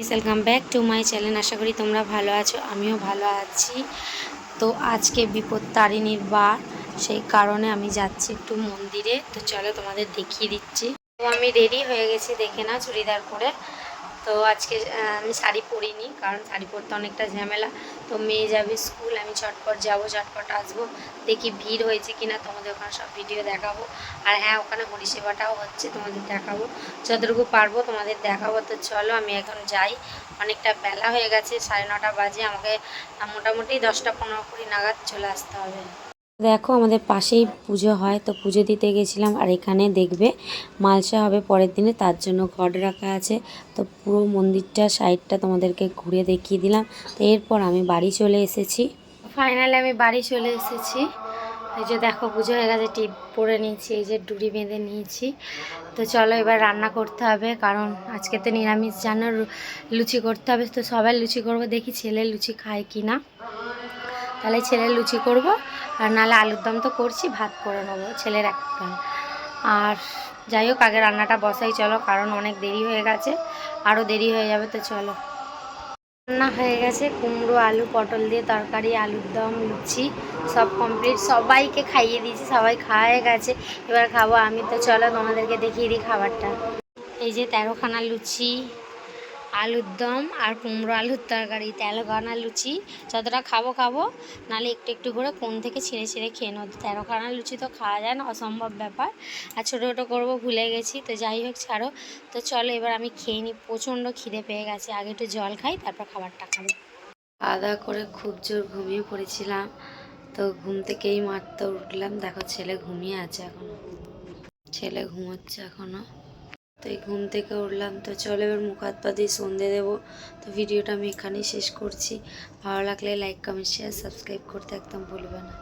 Welcome back to my channel আশা করি তোমরা ভালো আছো, আমিও ভালো আছি। তো আজকে বিপদ তারিণীর বার সেই কারণে আমি যাচ্ছি একটু মন্দিরে। তো চলো তোমাদের দেখিয়ে দিচ্ছি। তো আমি রেডি হয়ে গেছি, দেখে না চুড়িদার পরে। তো আজকে আমি শাড়ি পরিনি, কারণ শাড়ি পরতে অনেকটা ঝামেলা। তো মেয়ে যাবে স্কুল, আমি চটপট যাব, চটপট আসব। দেখি ভিড় হয়েছে কিনা, তোমাদের ওখানে সব ভিডিও দেখাবো। আর হ্যাঁ ওখানে পরিষেবাটাও হচ্ছে, তোমাদের দেখাবো। যতটুকু পারব তোমাদের দেখাবো। তো চলো, আমি এখন যাই। অনেকটা বেলা হয়ে গেছে, সাড়ে নটা বাজে। আমাকে মোটামুটি দশটা পনেরো কুড়ি নাগাদ চলে আসতে হবে। দেখো আমাদের পাশেই পুজো হয়, তো পুজো দিতে গেছিলাম আর এখানে দেখবে মালসা হবে পরের দিনে, তার জন্য ঘট রাখা আছে। তো পুরো মন্দিরটা, সাইডটা তোমাদেরকে ঘুরে দেখিয়ে দিলাম। তো এরপর আমি বাড়ি চলে এসেছি। ফাইনালি আমি বাড়ি চলে এসেছি। এই যে দেখো পুজো হয়ে গেছে, টিপ পরে নিয়েছি, এই যে ডুরি বেঁধে নিয়েছি। তো চলো এবার রান্না করতে হবে, কারণ আজকে তো নিরামিষ, জানো লুচি করতে হবে। তো সবাই লুচি করব, দেখি ছেলে লুচি খায় কি না তাহলে ছেলের লুচি করব, আর নাহলে আলুর দম তো করছি, ভাত করে নেব, ছেলের একটা আর যাই হোক, আগে রান্নাটা বসাই, চলো, কারণ অনেক দেরি হয়ে গেছে আরও দেরি হয়ে যাবে তো চলো। রান্না হয়ে গেছে, কুমড়ো, আলু, পটল দিয়ে তরকারি, আলুর দম, লুচি, সব কমপ্লিট সবাইকে খাইয়ে দিয়েছি, সবাই খাওয়া গেছে, এবার খাব আমি, তো চলো তোমাদেরকে দেখিয়ে দিই খাবারটা। এই যে তেরোখানা লুচি আলুর দম আর কুমড়ো আলুর তরকারি তেরোখানা লুচি, যতটা খাব খাব। নাহলে একটু একটু করে কোন থেকে ছিঁড়ে ছিঁড়ে খেয়ে নেব তেরোখানা লুচি তো খাওয়া যায় না, অসম্ভব ব্যাপার। আর ছোটো ছোটো করব, ভুলে গেছি, তো যাই হোক, ছাড়ো। তো চলো এবার আমি খেয়ে নিই প্রচণ্ড খিদে পেয়ে গেছে। আগে একটু জল খাই, তারপর খাবারটা খাব। খাওয়া দাওয়া করে খুব জোর ঘুমিয়ে পড়েছিলাম। তো ঘুম থেকেই মারতে উঠলাম। দেখো, ছেলে ঘুমিয়ে আছে এখনও। ছেলে ঘুমোচ্ছে এখনও। তো এই ঘুম থেকে উঠলাম। তো চলো এবার মুখ হাত পা দিয়ে সন্ধে দেবো। তো ভিডিওটা আমি এখানেই শেষ করছি। ভালো লাগলে লাইক কমেন্ট শেয়ার সাবস্ক্রাইব করতে একদম ভুলবে না।